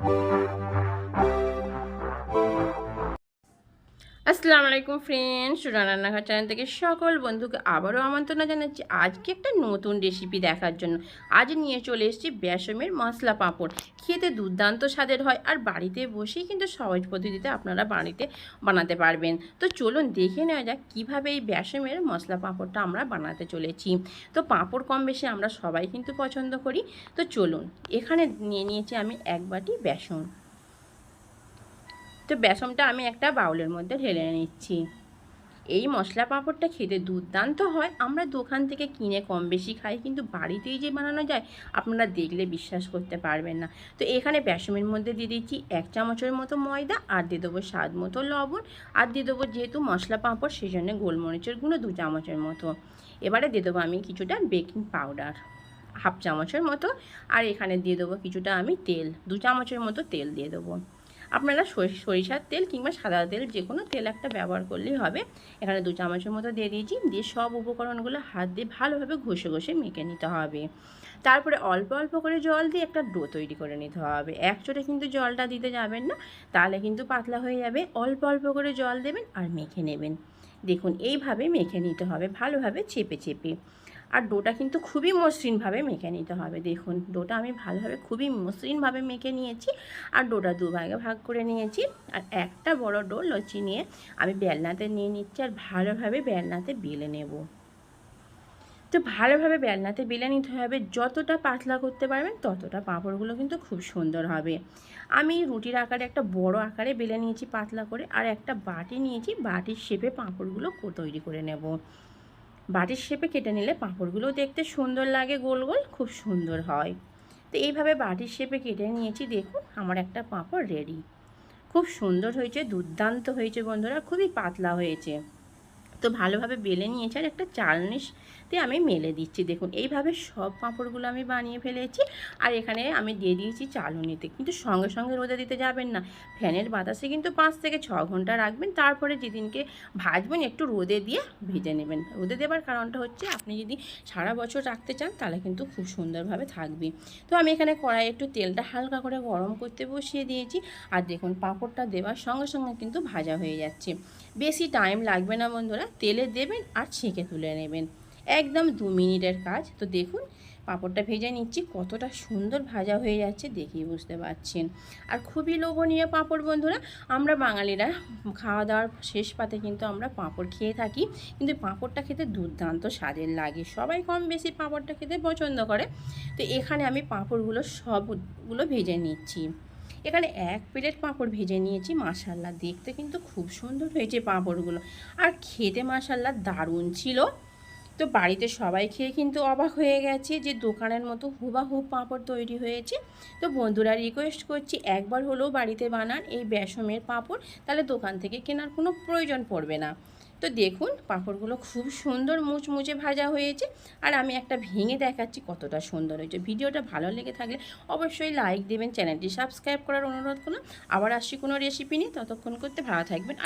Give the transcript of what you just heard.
Bye. আসসালামু আলাইকুম friends রান্নাঘর চ্যানেল থেকে সকল বন্ধুকে আবারও আমন্ত্রণ জানাচ্ছি। আজকে একটা নতুন রেসিপি দেখার জন্য। আজ নিয়ে চলে এসেছি বেসমের মশলা পাঁপড়। খেতে দুর্দান্ত স্বাদের হয় আর বাড়িতে বসেই কিন্তু সহজ পদ্ধতিতে আপনারা বাড়িতে বানাতে পারবেন। তো চলুন দেখে নেওয়া যাক কীভাবে এই বেসমের মশলা পাঁপড়টা আমরা বানাতে চলেছি। তো পাঁপড় কম বেশি আমরা সবাই কিন্তু পছন্দ করি। তো চলুন, এখানে নিয়ে নিয়েছি আমি এক বাটি বেসন। তো বেসনটা আমি একটা বাউলের মধ্যে ঢেলে নিচ্ছি। এই মশলা পাঁপড়টা খেতে দুর্দান্ত হয়। আমরা দোকান থেকে কিনে কম বেশি খাই, কিন্তু বাড়িতেই যে বানানো যায়, আপনারা দেখলে বিশ্বাস করতে পারবেন না। তো এখানে বেসমের মধ্যে দিয়ে দিচ্ছি এক চামচের মতো ময়দা, আর দিয়ে দেবো স্বাদ মতো লবণ, আর দিয়ে দেবো যেহেতু মশলা পাঁপড় সেই জন্য গোলমরিচের গুঁড়ো দু চামচের মতো। এবারে দিয়ে দেবো আমি কিছুটা বেকিং পাউডার, হাফ চামচের মতো, আর এখানে দিয়ে দেবো কিছুটা আমি তেল, দু চামচের মতো তেল দিয়ে দেবো। আপনারা সরিষার তেল কিংবা সাদা তেল যে কোনো তেল একটা ব্যবহার করলেই হবে। এখানে দু চামচের মতো দিয়ে দিয়েছি। দিয়ে সব উপকরণগুলো হাত দিয়ে ভালোভাবে ঘষে ঘষে মেখে নিতে হবে। তারপরে অল্প অল্প করে জল দিয়ে একটা ডো তৈরি করে নিতে হবে। এক চোটে কিন্তু জলটা দিতে যাবেন না, তাহলে কিন্তু পাতলা হয়ে যাবে। অল্প অল্প করে জল দেবেন আর মেখে নেবেন। দেখুন, এইভাবে মেখে নিতে হবে, ভালোভাবে চেপে চেপে। আর ডোটা কিন্তু খুবই মসৃণভাবে মেখে নিতে হবে। দেখুন, ডোটা আমি ভালোভাবে খুবই মসৃণভাবে মেখে নিয়েছি আর ডোটা দু ভাগে ভাগ করে নিয়েছি। আর একটা বড় ডো লচি নিয়ে আমি বেলনাতে নিয়ে নিচ্ছি আর ভালোভাবে বেলনাতে বেলে নেব। তো ভালোভাবে বেলনাতে বেলে নিতে হবে, যতটা পাতলা করতে পারবেন ততটা পাঁপড়গুলো কিন্তু খুব সুন্দর হবে। আমি রুটির আকারে একটা বড় আকারে বেলে নিয়েছি পাতলা করে, আর একটা বাটি নিয়েছি, বাটির শেপে পাঁপড়গুলো তৈরি করে নেব। বাটির শেপে কেটে নিলে পাঁপড়গুলো দেখতে সুন্দর লাগে, গোল গোল, খুব সুন্দর হয়। তো এইভাবে বাটির শেপে কেটে নিয়েছি, দেখুন, আমার একটা পাঁপড় রেডি খুব সুন্দর হয়েছে, দুর্দান্ত হয়েছে বন্ধুরা, খুবই পাতলা হয়েছে। তো ভালোভাবে বেলে নিয়েছে আর একটা চালনিতে আমি মেলে দিচ্ছি। দেখুন, এইভাবে সব পাঁপড়গুলো আমি বানিয়ে ফেলেছি আর এখানে আমি দিয়ে দিয়েছি চালুনিতে। কিন্তু সঙ্গে সঙ্গে রোদে দিতে যাবেন না। ফ্যানের বাতাসে কিন্তু পাঁচ থেকে ছ ঘণ্টা রাখবেন। তারপরে যেদিনকে ভাজবেন, একটু রোদে দিয়ে ভেজে নেবেন। রোদে দেবার কারণটা হচ্ছে, আপনি যদি সারা বছর রাখতে চান, তাহলে কিন্তু খুব সুন্দরভাবে থাকবে। তো আমি এখানে কড়াই একটু তেলটা হালকা করে গরম করতে বসিয়ে দিয়েছি। আর দেখুন, পাঁপড়টা দেওয়ার সঙ্গে সঙ্গে কিন্তু ভাজা হয়ে যাচ্ছে। বেশি টাইম লাগবে না বন্ধুরা। তেলে দেবেন আর ছেঁকে তুলে নেবেন। একদম দু মিনিটের কাজ। তো দেখুন, পাঁপড়টা ভেজে নিচ্ছি, কতটা সুন্দর ভাজা হয়ে যাচ্ছে দেখেই বুঝতে পারছেন আর খুবই লোভনীয় পাঁপড় বন্ধুরা, আমরা বাঙালিরা খাওয়া দাওয়ার শেষ পাতে কিন্তু আমরা পাঁপড় খেয়ে থাকি, কিন্তু পাঁপড়টা খেতে দুর্দান্ত স্বাদের লাগে। সবাই কম বেশি পাঁপড়টা খেতে পছন্দ করে। তো এখানে আমি পাঁপড়গুলো সবগুলো ভেজে নিচ্ছি। এখানে এক প্লেট পাঁপড় ভেজে নিয়েছি মাসাল্লা দেখতে কিন্তু খুব সুন্দর হয়েছে পাঁপড়গুলো। আর খেতে মাসাল্লা দারুণ ছিল। তো বাড়িতে সবাই খেয়ে কিন্তু অবাক হয়ে গেছে যে দোকানের মতো হুবাহুব পাঁপড় তৈরি হয়েছে। তো বন্ধুরা রিকোয়েস্ট করছি, একবার হলেও বাড়িতে বানান এই বেসমের পাঁপড়। তাহলে দোকান থেকে কেনার কোনো প্রয়োজন পড়বে না। তো দেখুন পাঁপড়গুলো খুব সুন্দর মুচমুচে ভাজা হয়েছে আর আমি একটা ভেঙে দেখাচ্ছি কতটা সুন্দর হয়েছে। ভিডিওটা ভালো লেগে থাকলে অবশ্যই লাইক দেবেন, চ্যানেলটি সাবস্ক্রাইব করার অনুরোধ করলাম। আবার আসছি কোনো রেসিপি নিয়ে, ততক্ষণ করতে ভালো থাকবেন।